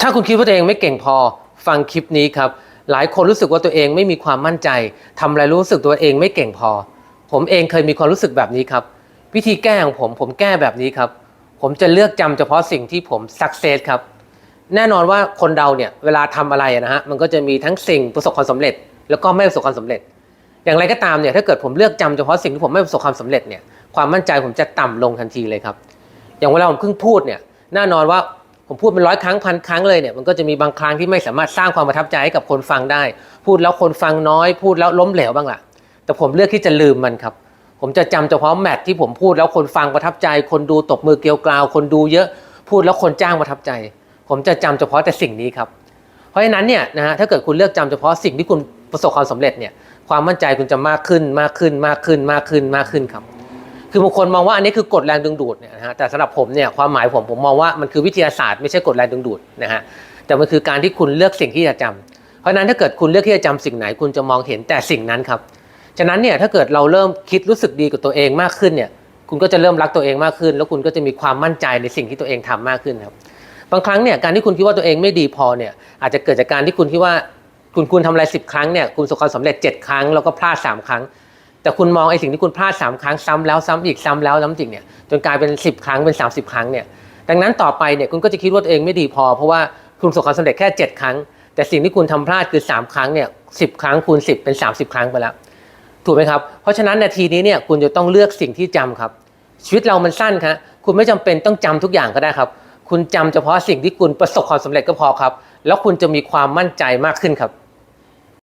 ถ้าคุณคิดว่าตัวเองไม่เก่งพอฟังคลิปนี้ครับ หลายคนรู้สึกว่าตัวเองไม่มีความมั่นใจทำอะไรรู้สึกตัวเองไม่เก่งพอ ผมเองเคยมีความรู้สึกแบบนี้ครับ วิธีแก้ของผมผมแก้แบบนี้ครับ ผมจะเลือกจำเฉพาะสิ่งที่ผมสักเซสครับ แน่นอนว่าคนเราเนี่ยเวลาทำอะไรนะฮะมันก็จะมีทั้งสิ่งประสบความสำเร็จ แล้วก็ไม่ประสบความสำเร็จ อย่างไรก็ตามเนี่ยถ้าเกิดผมเลือกจำเฉพาะสิ่งที่ผมไม่ประสบความสำเร็จเนี่ยความมั่นใจผมจะต่ำลงทันทีเลยครับ อย่างเวลาผมเพิ่งพูดเนี่ยแน่นอนว่า ผมพูดเป็นร้อยครั้งพันครั้งเลยเนี่ยมันก็จะมีบางครั้งที่ไม่สามารถสร้างความประทับใจให้กับคนฟังได้ พูดแล้วคนฟังน้อย พูดแล้วล้มเหลวบ้างล่ะ แต่ผมเลือกที่จะลืมมันครับ ผมจะจำเฉพาะแมทที่ผมพูดแล้วคนฟังประทับใจ คนดูตบมือเกลียวกราว คนดูเยอะ พูดแล้วคนจ้างประทับใจ ผมจะจำเฉพาะแต่สิ่งนี้ครับเพราะฉะนั้นเนี่ยนะฮะถ้าเกิดคุณเลือกจำเฉพาะสิ่งที่คุณประสบความสำเร็จเนี่ยความมั่นใจคุณจะมากขึ้นมากขึ้นมากขึ้นมากขึ้นมากขึ้นครับ คือบางคนมองว่าอันนี้คือกฎแรงดึงดูดเนี่ยนะฮะแต่สำหรับผมเนี่ยความหมายผมผมมองว่ามันคือวิทยาศาสตร์ไม่ใช่กฎแรงดึงดูดนะฮะแต่มันคือการที่คุณเลือกสิ่งที่จะจำเพราะนั้นถ้าเกิดคุณเลือกที่จะจำสิ่งไหน คุณจะมองเห็นแต่สิ่งนั้นครับฉะนั้นเนี่ยถ้าเกิดเราเริ่มคิดรู้สึกดีกับตัวเองมากขึ้นเนี่ยคุณก็จะเริ่มรักตัวเองมากขึ้น แล้วคุณก็จะมีความมั่นใจในสิ่งที่ตัวเองทำมากขึ้นครับบางครั้งเนี่ยการที่คุณคิดว่าตัวเองไม่ดีพอเนี่ยอาจจะเกิดจากการที่คุณคิดว่าคุณคุณทำอะไรสิบครั้งเนี่ยคุณประสบความสำเร็จ 7 ครั้งแล้วก็พลาด3ครั้ง แต่คุณมองไอ้สิ่งที่คุณพลาด3ครั้งซ้ำแล้วซ้ำอีกซ้ำแล้วซ้ำอีกเนี่ยจนกลายเป็น 10 ครั้งเป็น 30 ครั้งเนี่ยดังนั้นต่อไปเนี่ยคุณก็จะคิดว่าตัวเองไม่ดีพอ เพราะว่าคุณประสบความสำเร็จแค่ 7 ครั้ง แต่สิ่งที่คุณทำพลาดคือ 3 ครั้งเนี่ยสิครั้งคูณ10 เป็น 30 ครั้งไปแล้ว ถูกไหมครับ เพราะฉะนั้นนาทีนี้เนี่ยคุณจะต้องเลือกสิ่งที่จำครับ ชีวิตเรามันสั้นครับคุณไม่จำเป็นต้องจำทุกอย่างก็ได้ครับ คุณจำเฉพาะสิ่งที่คุณประสบความสำเร็จก็พอครับ แล้วคุณจะมีความมั่นใจมากขึ้นครับ